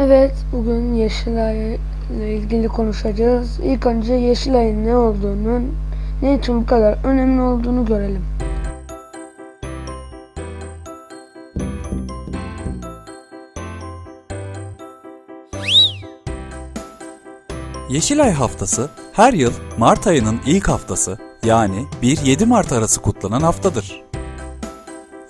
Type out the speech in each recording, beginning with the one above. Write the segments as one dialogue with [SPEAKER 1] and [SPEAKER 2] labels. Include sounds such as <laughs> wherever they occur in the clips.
[SPEAKER 1] Evet, bugün Yeşilay ile ilgili konuşacağız. İlk önce Yeşilay'ın ne olduğunu, ne için bu kadar önemli olduğunu görelim.
[SPEAKER 2] Yeşilay Haftası her yıl Mart ayının ilk haftası yani 1-7 Mart arası kutlanan haftadır.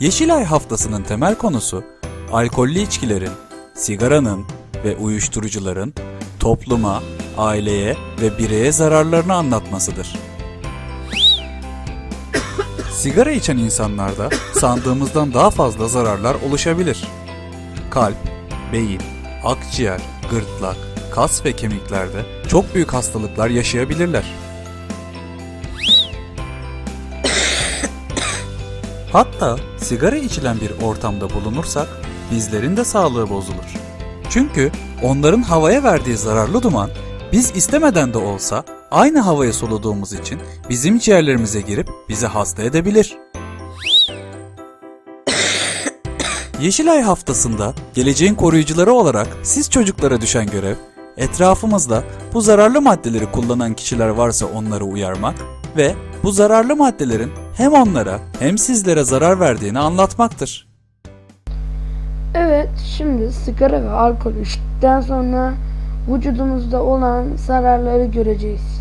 [SPEAKER 2] Yeşilay Haftası'nın temel konusu alkollü içkilerin, sigaranın ve uyuşturucuların topluma, aileye ve bireye zararlarını anlatmasıdır. Sigara içen insanlarda sandığımızdan daha fazla zararlar oluşabilir. Kalp, beyin, akciğer, gırtlak, kas ve kemiklerde çok büyük hastalıklar yaşayabilirler. Hatta sigara içilen bir ortamda bulunursak bizlerin de sağlığı bozulur. Çünkü onların havaya verdiği zararlı duman biz istemeden de olsa aynı havayı soluduğumuz için bizim ciğerlerimize girip bizi hasta edebilir. <coughs> Yeşilay haftasında geleceğin koruyucuları olarak siz çocuklara düşen görev, etrafımızda bu zararlı maddeleri kullanan kişiler varsa onları uyarmak ve bu zararlı maddelerin hem onlara hem sizlere zarar verdiğini anlatmaktır.
[SPEAKER 1] Evet, şimdi sigara ve alkol içtikten sonra vücudumuzda olan zararları göreceğiz.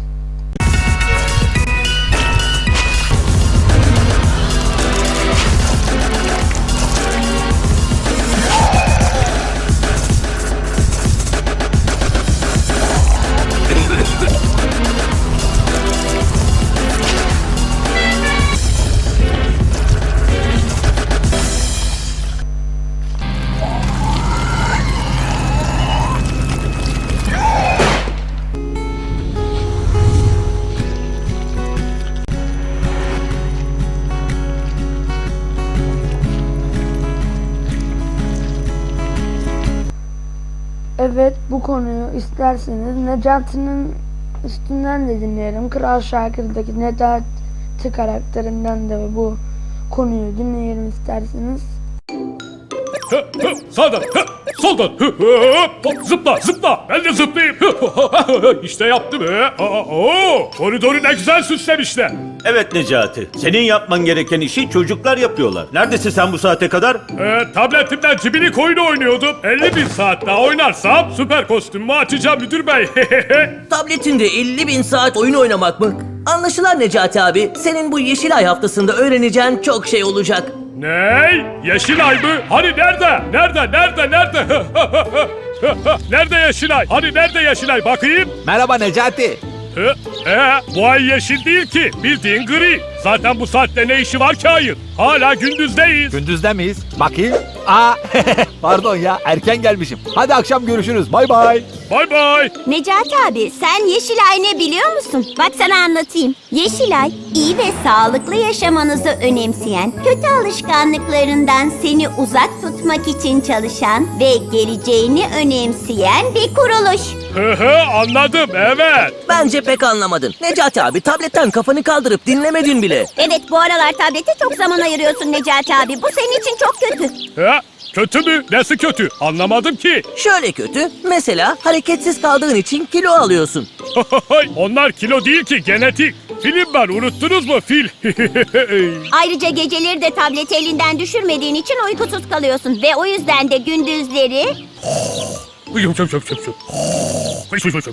[SPEAKER 1] Evet, bu konuyu isterseniz Necati'nin üstünden de dinleyelim. Kral Şakir'deki Necati karakterinden de bu konuyu dinleyelim isterseniz.
[SPEAKER 3] Sağdan, soldan, zıpla, zıpla, ben de zıplayayım. Hı, İşte yaptım. Hı. Koridoru ne güzel süslemişler.
[SPEAKER 4] Evet Necati. Senin yapman gereken işi çocuklar yapıyorlar. Neredesin sen bu saate kadar?
[SPEAKER 3] Ee, tabletimden cibilik oyunu oynuyordum. 50 bin saat daha oynarsam süper kostümümü açacağım müdür bey. <laughs>
[SPEAKER 5] Tabletinde 50 bin saat oyun oynamak mı? Anlaşılan Necati abi, senin bu Yeşilay haftasında öğreneceğin çok şey olacak.
[SPEAKER 3] ne? Yeşilay mı? Hani nerede? Nerede? Nerede? Nerede? <laughs> nerede Yeşilay? Hani nerede Yeşilay? Bakayım.
[SPEAKER 6] Merhaba Necati.
[SPEAKER 3] Ee, bu ay yeşil değil ki. Bildiğin gri. Zaten bu saatte ne işi var ki ayın? Hala gündüzdeyiz.
[SPEAKER 6] Gündüzde miyiz? Bakayım. Aa, <laughs> pardon ya erken gelmişim. Hadi akşam görüşürüz. Bay bay.
[SPEAKER 3] Bay bay.
[SPEAKER 7] Necati abi sen Yeşilay ne biliyor musun? Bak sana anlatayım. Yeşilay iyi ve sağlıklı yaşamanızı önemseyen, kötü alışkanlıklarından seni uzak tutmak için çalışan ve geleceğini önemseyen bir kuruluş.
[SPEAKER 3] Hı hı anladım evet.
[SPEAKER 5] Bence pek anlamadın. Necati abi tabletten kafanı kaldırıp dinlemedin bile.
[SPEAKER 7] Evet bu aralar tablete çok zaman ayırıyorsun Necati abi. Bu senin için çok kötü.
[SPEAKER 3] Hı, kötü mü? Nesi kötü? Anlamadım ki.
[SPEAKER 5] Şöyle kötü, mesela hareketsiz kaldığın için kilo alıyorsun.
[SPEAKER 3] Onlar kilo değil ki genetik. Film var unuttunuz mu fil? <laughs>
[SPEAKER 7] Ayrıca geceleri de tableti elinden düşürmediğin için uykusuz kalıyorsun. Ve o yüzden de gündüzleri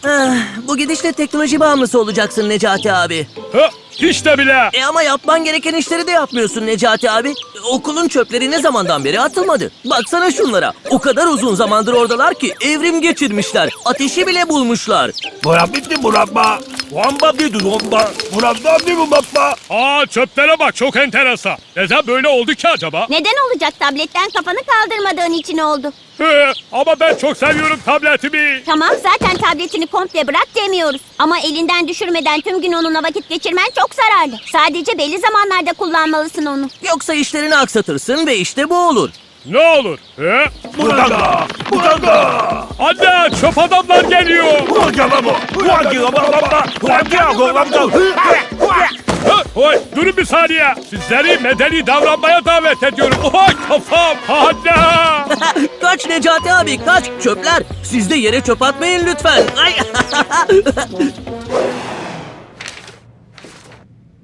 [SPEAKER 5] Ah, bu gidişle teknoloji bağımlısı olacaksın Necati abi.
[SPEAKER 3] Hı, Hiç de bile.
[SPEAKER 5] E ama yapman gereken işleri de yapmıyorsun Necati abi. E, Okulun çöpleri ne zamandan beri atılmadı. Baksana şunlara. O kadar uzun zamandır oradalar ki evrim geçirmişler. Ateşi bile bulmuşlar.
[SPEAKER 4] Murabbitti murabba. Vamba bir duomba. Murabba bir murabba.
[SPEAKER 3] Aa çöplere bak çok enteresan. Neden böyle oldu ki acaba?
[SPEAKER 7] neden olacak tabletten kafanı kaldırmadığın için oldu.
[SPEAKER 3] Hı, Ama ben çok seviyorum tabletimi.
[SPEAKER 7] Tamam zaten tabletini komple bırak demiyoruz. Ama elinden düşürmeden tüm gün onunla vakit geçirmen çok zararlı. Sadece belli zamanlarda kullanmalısın onu.
[SPEAKER 5] Yoksa işlerini aksatırsın ve işte bu olur.
[SPEAKER 3] Ne olur? Hı?
[SPEAKER 4] Burada. Burada.
[SPEAKER 3] Anne çöp adamlar geliyor.
[SPEAKER 4] Burada mı? Burada mı? Burada mı?
[SPEAKER 3] Ha, Oy, durun bir saniye. Sizleri medeni davranmaya davet ediyorum. Oy kafam. Anne. <laughs>
[SPEAKER 5] kaç Necati abi kaç. Çöpler siz de yere çöp atmayın lütfen. Ay. <laughs>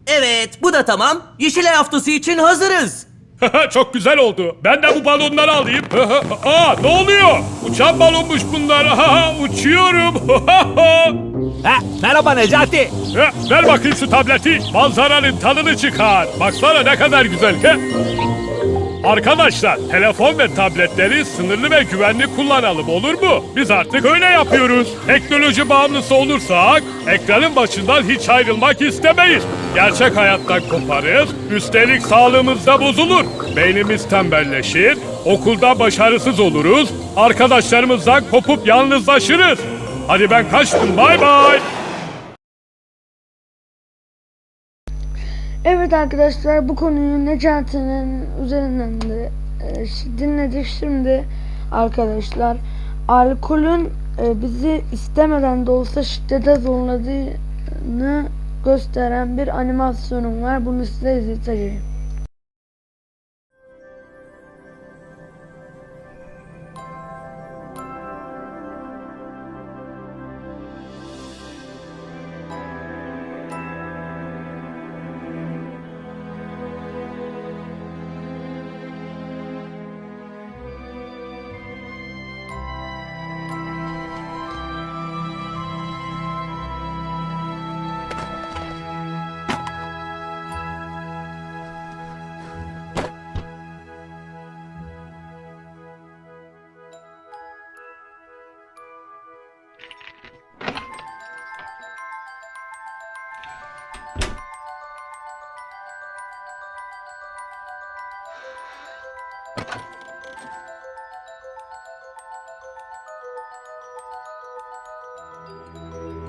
[SPEAKER 5] evet bu da tamam. Yeşilay haftası için hazırız. <laughs>
[SPEAKER 3] Çok güzel oldu. Ben de bu balonları alayım. <laughs> Aa ne oluyor? Uçan balonmuş bunlar. <laughs> Uçuyorum.
[SPEAKER 6] Ha, merhaba Necati.
[SPEAKER 3] Ya, Ver bakayım şu tableti. Manzaranın tadını çıkar. Baksana ne kadar güzel. He? Arkadaşlar telefon ve tabletleri sınırlı ve güvenli kullanalım olur mu? Biz artık öyle yapıyoruz. Teknoloji bağımlısı olursak ekranın başından hiç ayrılmak istemeyiz. Gerçek hayattan koparız. Üstelik sağlığımız da bozulur. Beynimiz tembelleşir. Okulda başarısız oluruz. Arkadaşlarımızdan kopup yalnızlaşırız. Hadi ben kaçtım bay bay.
[SPEAKER 1] Evet arkadaşlar bu konuyu Necati'nin üzerinden de e, dinledik. Şimdi arkadaşlar alkolün e, bizi istemeden de olsa şiddete zorladığını gösteren bir animasyonum var. Bunu size izleteceğim. Música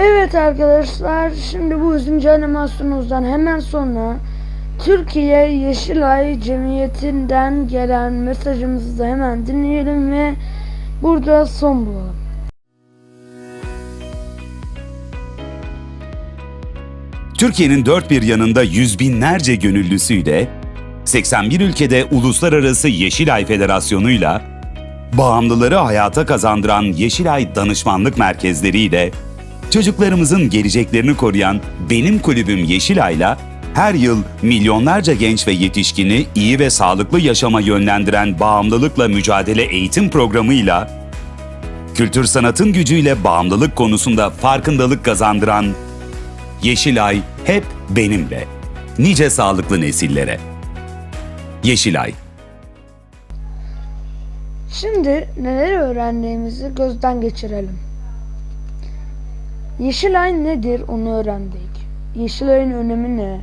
[SPEAKER 1] Evet arkadaşlar şimdi bu üzüncü animasyonumuzdan hemen sonra Türkiye Yeşilay Cemiyeti'nden gelen mesajımızı da hemen dinleyelim ve burada son bulalım.
[SPEAKER 8] Türkiye'nin dört bir yanında yüz binlerce gönüllüsüyle, 81 ülkede Uluslararası Yeşilay Federasyonu'yla, bağımlıları hayata kazandıran Yeşilay Danışmanlık Merkezleriyle, çocuklarımızın geleceklerini koruyan Benim Kulübüm Yeşilay'la her yıl milyonlarca genç ve yetişkini iyi ve sağlıklı yaşama yönlendiren bağımlılıkla mücadele eğitim programıyla kültür sanatın gücüyle bağımlılık konusunda farkındalık kazandıran Yeşilay hep benimle. Nice sağlıklı nesillere. Yeşilay
[SPEAKER 1] Şimdi neler öğrendiğimizi gözden geçirelim. Yeşilay nedir onu öğrendik. Yeşilayın önemi ne?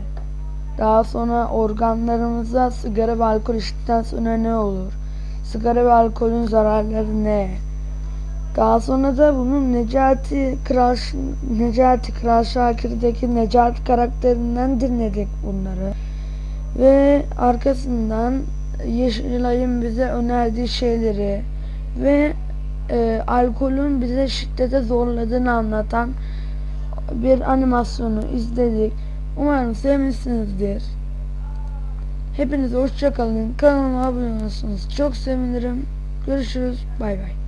[SPEAKER 1] Daha sonra organlarımıza sigara ve alkol içtikten sonra ne olur? Sigara ve alkolün zararları ne? Daha sonra da bunun Necati Kral, Necati Kral Şakir'deki Necati karakterinden dinledik bunları. Ve arkasından Yeşilay'ın bize önerdiği şeyleri ve e, alkolün bize şiddete zorladığını anlatan bir animasyonu izledik. Umarım sevmişsinizdir. Hepinize hoşçakalın. Kanalıma abone olursanız çok sevinirim. Görüşürüz. Bay bay.